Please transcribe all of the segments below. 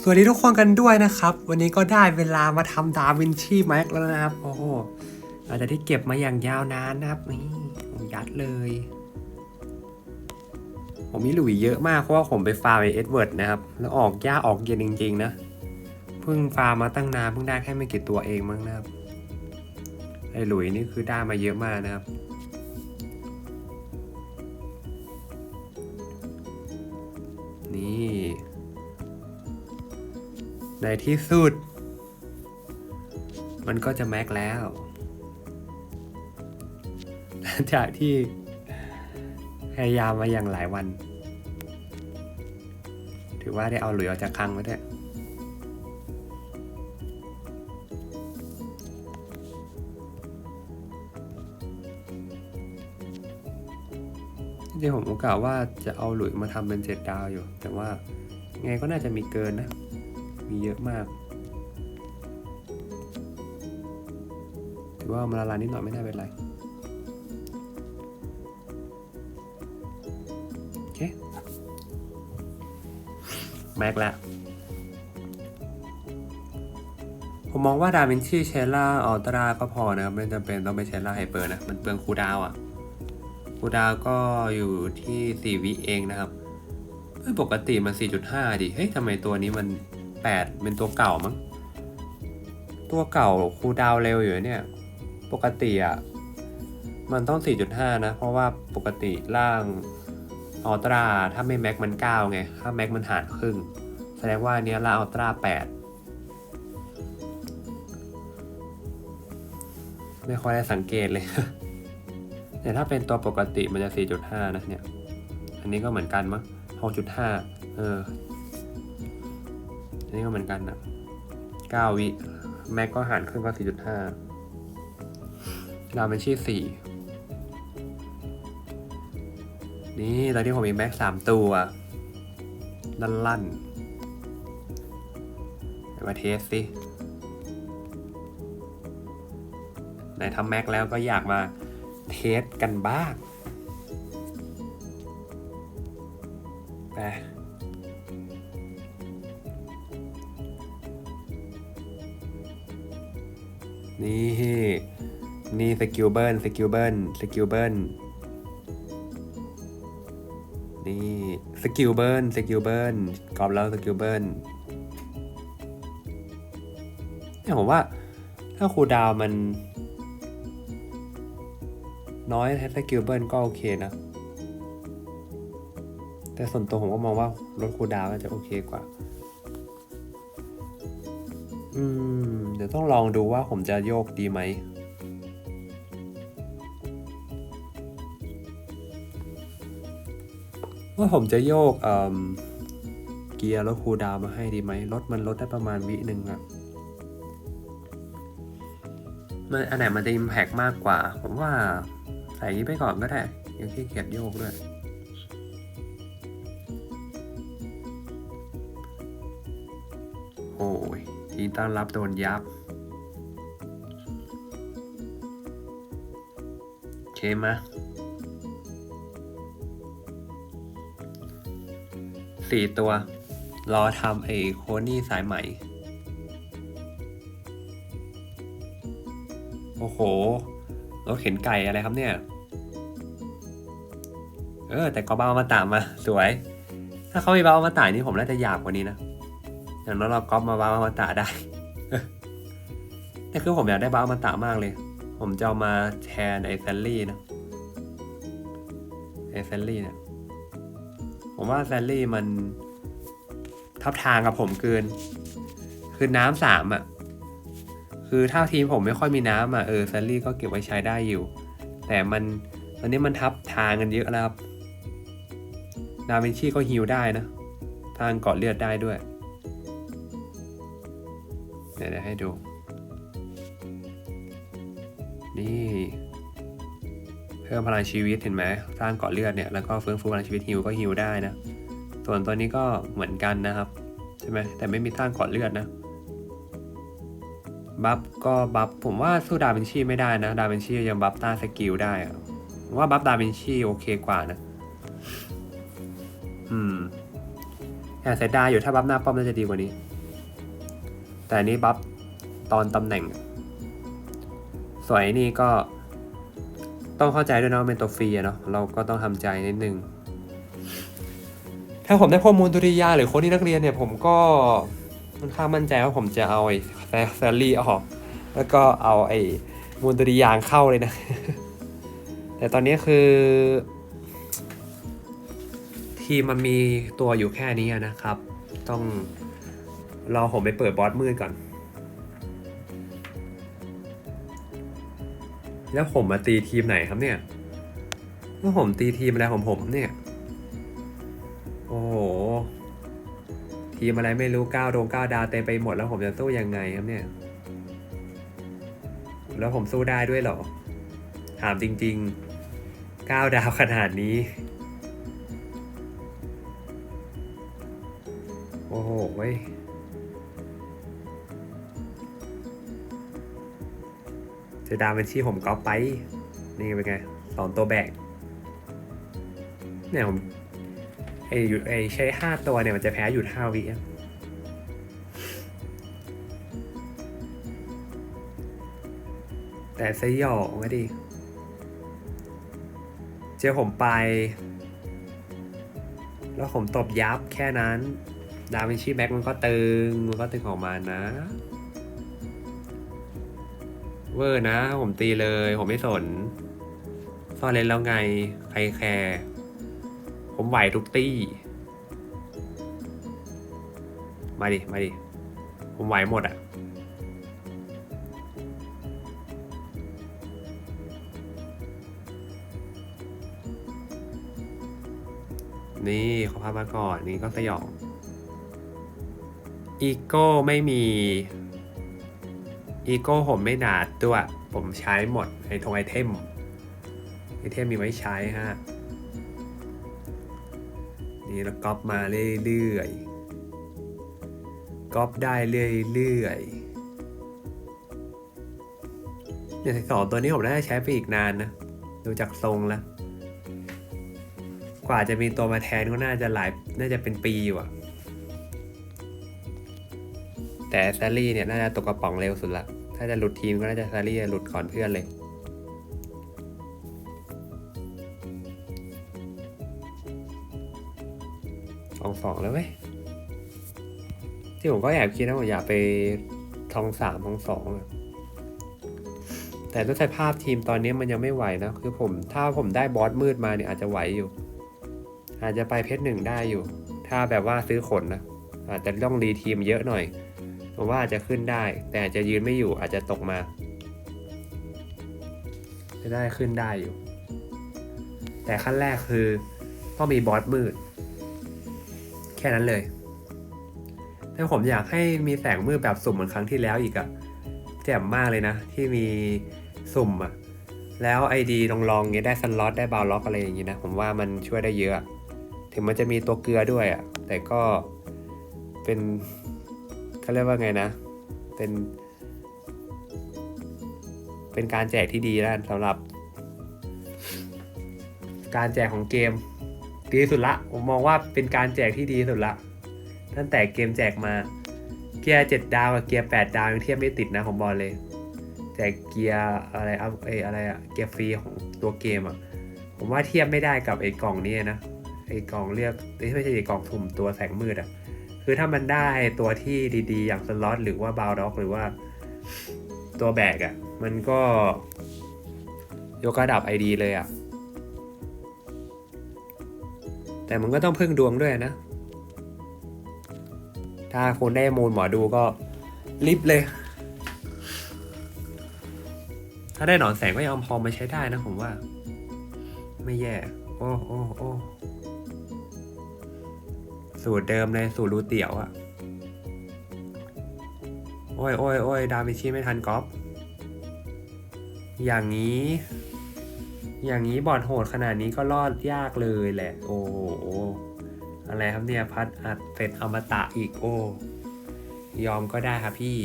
สวัสดีทุกคนกันด้วยนะครับ วันนี้ก็ได้เวลามาทำดาวินชีแม็กแล้วนะครับ โอ้โหหลังจากที่เก็บมาอย่างยาวนานนะครับนี่ผมยัดเลย ผมมีหลุยเยอะมากเพราะว่าผมไปฟาร์มไอเอ็ดเวิร์ดนะครับ แล้วออกยาออกเย็นจริง ๆ นะ เพิ่งฟาร์มมาตั้งนานเพิ่งได้แค่ไม่กี่ตัวเองมั้งนะครับไอหลุยนี่คือได้มาเยอะมากนะครับนี่ ในที่สุด มันก็จะแม็กแล้วหลังจากที่พยายามมาอย่างหลายวัน ถือว่าได้เอาหลุยออกจากคลังไว้ด้วยจริงผมโอกาสว่าจะเอาหลุยมาทำเป็นเจ็ดดาวอยู่ แต่ว่าไงก็น่าจะมีเกินนะ มีเยอะมากถือว่ามาละลายนิดหน่อยไม่น่าเป็นไรโอเคแม็กแล้วผมมองว่าดาวินชีเชล่าอัลตราก็พอนะครับไม่จำเป็นต้องไปเชล่าไฮเปอร์นะ มันเปลืองคูดาวน์อะคูดาวก็อยู่ที่ 4 วิเองนะครับเฮ้ยปกติมัน 4.5 ดิ เฮ้ยทำไมตัวนี้มัน 8 เป็นตัวเก่ามั้ง ตัวเก่าคูดาวเร็วอยู่เนี่ย ปกติอะ มันต้อง 4.5 นะ เพราะว่าปกติล่างอัลตราถ้าไม่แม็กมัน 9 ไง ถ้าแม็กมันหารครึ่ง แสดงว่าอันเนี้ยล่างอัลตรา8 ไม่ค่อยได้สังเกตเลยแต่ถ้าเป็นตัวปกติมันจะ 4.5 นะเนี่ย อันนี้ก็เหมือนกันมั้ง6.5 เออ อันนี้ก็เหมือนกันนะ9วิ แม็กก็หารครึ่งก็4.5ดาวเป็นชีสี่นี่ตอนที่ผมมีแม็กสามตัวลั่นลั่นมาเทสสิไหนทำแม็กแล้วก็อยากมาเทสกันบ้าง กิลเบิลสกิลเบิลสกิลเบิลนี่สกิลเบิลสกิลเบิลกรอบแล้วสกิลเบิลเนี่ยผมว่า ถ้าครูดาวมัน น้อยแท้สกิลเบิลก็โอเคนะ แต่ส่วนตัวผมก็มองว่าลดคูลดาวน่าจะโอเคกว่า อืม เดี๋ยวต้องลองดูว่าผมจะโยกดีไหม ว่าผมจะโยกเเกียร์ลดคูดาวมาให้ดีไหมรถมันลดได้ประมาณวิหนึ่งอะมันอันไหนมันจะอิมแพกมากกว่า ผมว่าใส่ยี้ไปก่อนก็ได้ยังขี้เกียจโยกด้วยโอ้ยทีต้อนรับโดนยับโอเคมา สี่ตัว รอทำไอ้โคนี่สายใหม่ โอ้โห รถเข็นไก่อะไรครับเนี่ย เออ แต่ก็เบามาตามมา สวย ถ้าเขามีเบามาตานี่ผมน่าจะหยาบกว่านี้นะอย่างน้อยเราก๊อปมาเบามาตาได้แต่คือผมอยากได้เบามาตามากเลย ผมจะเอามาแทนไอ้แซลลี่นะไอ้แซลลี่เนี่ย ผมว่าแซลลี่มันทับทางกับผมเกิน คือน้ำสามอะ คือถ้าทีมผมไม่ค่อยมีน้ำอะเออแซลลี่ก็เก็บไว้ใช้ได้อยู่ แต่มันตอนนี้มันทับทางกันเยอะแล้วครับดาวินชีก็ฮิวได้นะ ทางเกาะเลือดได้ด้วย เดี๋ยวเดี๋ยวให้ดู นี่ เพิ่มพลังชีวิตเห็นไหมสร้างเกาะเลือดเนี่ยแล้วก็ฟื้นฟูพลังชีวิตฮิวก็ฮิวได้นะ ส่วนตัวนี้ก็เหมือนกันนะครับใช่ไหมแต่ไม่มีสร้างเกาะเลือดนะบัฟก็บัฟผมว่าสู้ดาวินชีไม่ได้นะ ดาวินชียังบัฟต้าสกิลได้ผมว่าบัฟดาวินชีโอเคกว่านะ อืมแอบเสียดายอยู่ถ้าบัฟหน้าป้อมน่าจะดีกว่านี้ แต่นนี้บัฟตอนตำแหน่ง สวยนี่ก็ ต้องเข้าใจด้วยนะว่าเป็นตัวฟรีอะเนาะเราก็ต้องทำใจนิดนึง ถ้าผมได้ข้อมูลดุริยาหรือคนที่นักเรียนเนี่ย ผมก็ค่อนข้างมั่นใจว่าผมจะเอาไอ้แซลลี่ออก แล้วก็เอาไอ้มูลดุริยางเข้าเลยนะ แต่ตอนนี้คือ ทีมมันมีตัวอยู่แค่นี้นะครับ ต้องรอผมไปเปิดบอสมืดก่อน แล้วผมมาตีทีมไหนครับเนี่ยแล้วผมตีทีมอะไรของผมเนี่ย โอ้โห ทีมอะไรไม่รู้ก้าวดงก้าวดาวเต็มไปหมดแล้วผมจะสู้ยังไงครับเนี่ย แล้วผมสู้ได้ด้วยเหรอ ถามจริงๆก้าวดาวขนาดนี้ โอ้โหเว้ย เจะดาเป็นชี่ผมก๊อปไป นี่เป็นไงสองตัวแบกเนี่ยผมไออยู่ไอใช้ห้าตัวเนี่ยมันจะแพ้อยู่ห้าวิแต่สยองอะดิเจอผมไป แล้วผมตบยับแค่นั้น ดาวินชีแบ็กมันก็ตึง มันก็ตึงออกมานะ เวอร์นะ ผมตีเลย ผมไม่สน ซ่อนเล่นแล้วไง ใครแคร์ผมไหวทุกตี้ มาดิ มาดิ ผมไหวหมดอะ่ะนี่เขาพามาก่อนนี่ก็สยอง อีโก้ไม่มี อีโก้ผมไม่หนาดด้วย ผมใช้หมดไอทงไอเทม ไอเทมมีไว้ใช้ฮะ นี่แล้วก๊อปมาเรื่อยๆ ก๊อปได้เรื่อยๆเนี่ยสองตัวนี้ผมน่าจะใช้ไปอีกนานนะ ดูจากทรงแล้ว กว่าจะมีตัวมาแทนก็น่าจะหลาย น่าจะเป็นปีอยู่อะแต่แซลลี่เนี่ย น่าจะตกกระป๋องเร็วสุดละ ถ้าจะหลุดทีมก็น่าจะซลลี่หลุดก่อนเพื่อนเลยสองสองแล้วเว้ยที่ผมก็แอบคิดนะว่าอยากไปทองสามทองสองแต่ด้วยสภาพทีมตอนนี้มันยังไม่ไหวนะ คือผมถ้าผมได้บอสมืดมาเนี่ยอาจจะไหวอยู่ อาจจะไปเพชรหนึ่งได้อยู่ ถ้าแบบว่าซื้อขนนะอาจจะต้องรีทีมเยอะหน่อย ผมว่าอาจจะขึ้นได้ แต่อาจจะยืนไม่อยู่อาจจะตกมา จะได้ขึ้นได้อยู่ แต่ขั้นแรกคือต้องมีบอสมืด แค่นั้นเลยแต่ผมอยากให้มีแสงมืดแบบสุ่มเหมือนครั้งที่แล้วอีกอะแจ่มมากเลยนะ ที่มีสุ่มอะแล้วไอดีลองลองๆเงี้ยได้สล็อตได้บาวล็อกอะไรอย่างงี้นะ ผมว่ามันช่วยได้เยอะ ถึงมันจะมีตัวเกลือด้วยอะแต่ก็เป็น เขาเรียกว่าไงนะ เป็น เป็นการแจกที่ดีแล้วสำหรับ การแจกของเกม ดีสุดละ ผมมองว่าเป็นการแจกที่ดีสุดละ ตั้งแต่เกมแจกมา เกียร์เจ็ดดาวกับเกียร์แปดดาวยังเทียบไม่ติดนะผมบอกเลยแต่เกียร์อะไรอัพเออะไรอะเกียร์ฟรีของตัวเกมอะผมว่าเทียบไม่ได้กับไอ้กล่องนี้นะไอ้กล่องเรียกไม่ใช่ไอ้กล่องสุ่มตัวแสงมืดอะ คือถ้ามันได้ตัวที่ดีๆ อย่างสล็อตหรือว่าบาวด็อกหรือว่าตัวแบกอะมันก็ยกระดับไอดีเลยอะแต่มันก็ต้องพึ่งดวงด้วยนะ ถ้าคุณได้มูลหมอดูก็รีบเลย ถ้าได้หนอนแสงก็ยังพอมาใช้ได้นะผมว่า ไม่แย่ โอ้โอ้โอ้ สูตรเดิมเลยสูตรรูเตี๋ยวอะโอ้ยโอ้ยโอ้ยดาวิชีไม่ทันก๊อปอย่างนี้ อย่างนี้บอดโหดขนาดนี้ก็รอดยากเลยแหละ โอ้โหอะไรครับเนี่ยพัดอัดเสร็จอมตะอีกโอ้ยอมก็ได้ครับพี่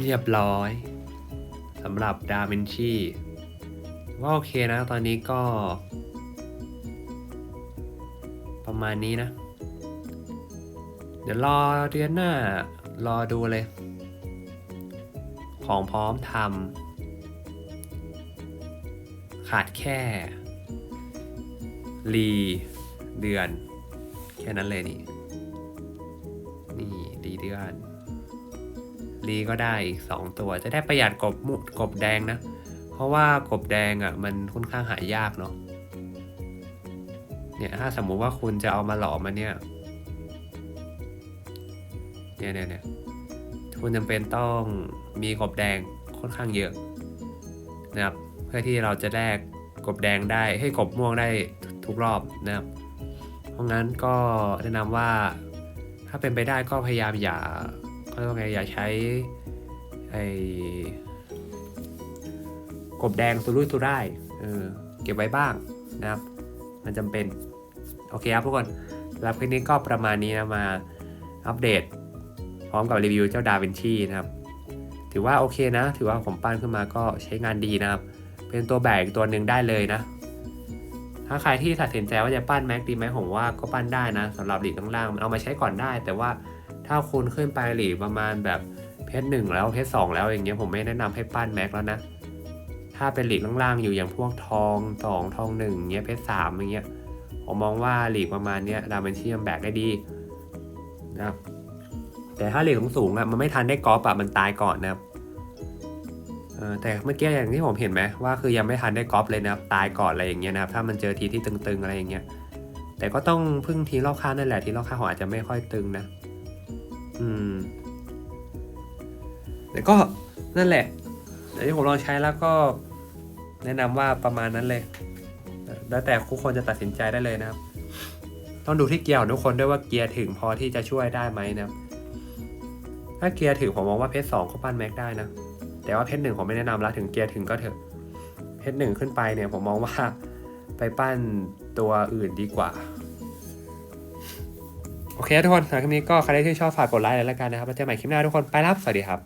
เรียบร้อยสำหรับดาวินชี ว่าโอเคนะ ตอนนี้ก็ ประมาณนี้นะ เดี๋ยวรอเดือนหน้ารอดูเลย ของพร้อมทำขาดแค่ รีเดือน แค่นั้นเลยนี่ นี่รีเดือนรีก็ได้อีกสองตัวจะได้ประหยัดกบมุกบแดงนะ เพราะว่ากบแดงอะมันค่อนข้างหายากเนาะเนี่ยถ้าสมมุติว่าคุณจะเอามาหลอมมันเนี่ยเนี่ยเนี่ยเนี่ยคุณจำเป็นต้องมีกบแดงค่อนข้างเยอะนะครับเพื่อที่เราจะแลกกบแดงได้ให้กบม่วงได้ทุกรอบนะครับ เพราะงั้นก็แนะนำว่าถ้าเป็นไปได้ก็พยายามอย่าเขาเรียกว่าไงอย่าใช้ไอ กบแดงสุรุ่ยสุร่ายเออเก็บไว้บ้างนะครับ มันจำเป็น โอเคครับทุกคนรับคลิปนี้ก็ประมาณนี้นะมาอัปเดต พร้อมกับรีวิวเจ้าดาวินชีนะครับ ถือว่าโอเคนะ ถือว่าผมปั้นขึ้นมาก็ใช้งานดีนะครับ เป็นตัวแบกตัวหนึ่งได้เลยนะ ถ้าใครที่ตัดสินใจว่าจะปั้นแม็กดีไหมผมว่าก็ปั้นได้นะสำหรับหลีกล่างๆมันเอามาใช้ก่อนได้ แต่ว่าถ้าคุณขึ้นไปหลีกประมาณแบบเพชรหนึ่งแล้วเพชรสองแล้วอย่างเงี้ยผมไม่แนะนำให้ปั้นแม็กแล้วนะ ถ้าเป็นหลีกล่างๆอยู่อย่างพวกทองสองทองหนึ่งเงี้ยเพชรสามอย่างเงี้ยผมมองว่าหลีกประมาณเนี้ยดาเมนชีมันแบกได้ดีนะครับแต่ถ้าหลีกสูงๆอะมันไม่ทันได้กอล์ฟอะมันตายก่อนนะครับเออแต่เมื่อกี้อย่างที่ผมเห็นไหมว่าคือยังไม่ทันได้กอล์ฟเลยนะครับตายก่อนอะไรอย่างเงี้ยนะครับถ้ามันเจอทีที่ตึงๆอะไรอย่างเงี้ยแต่ก็ต้องพึ่งทีรอบข้างนั่นแหละทีรอบข้างของอาจจะไม่ค่อยตึงนะอืมแต่ก็นั่นแหละแต่ที่ผมลองใช้แล้วก็ แนะนำว่าประมาณนั้นเลย แล้วแต่ทุกคนจะตัดสินใจได้เลยนะครับ ต้องดูที่เกียร์ของทุกคนด้วยว่าเกียร์ถึงพอที่จะช่วยได้ไหมนะครับถ้าเกียร์ถึงผมมองว่าเพชรสองก็ปั้นแม็กได้นะ แต่ว่าเพชรหนึ่งผมไม่แนะนำละถึงเกียร์ถึงก็เถอะ เพชรหนึ่งขึ้นไปเนี่ยผมมองว่าไปปั้นตัวอื่นดีกว่าโอเคทุกคนสำหรับคลิปนี้ก็ใครที่ชื่นชอบฝากกดไลค์เลยแล้วกันนะครับ แล้วเจอกันใหม่คลิปหน้าทุกคน ไปรับ สวัสดีครับ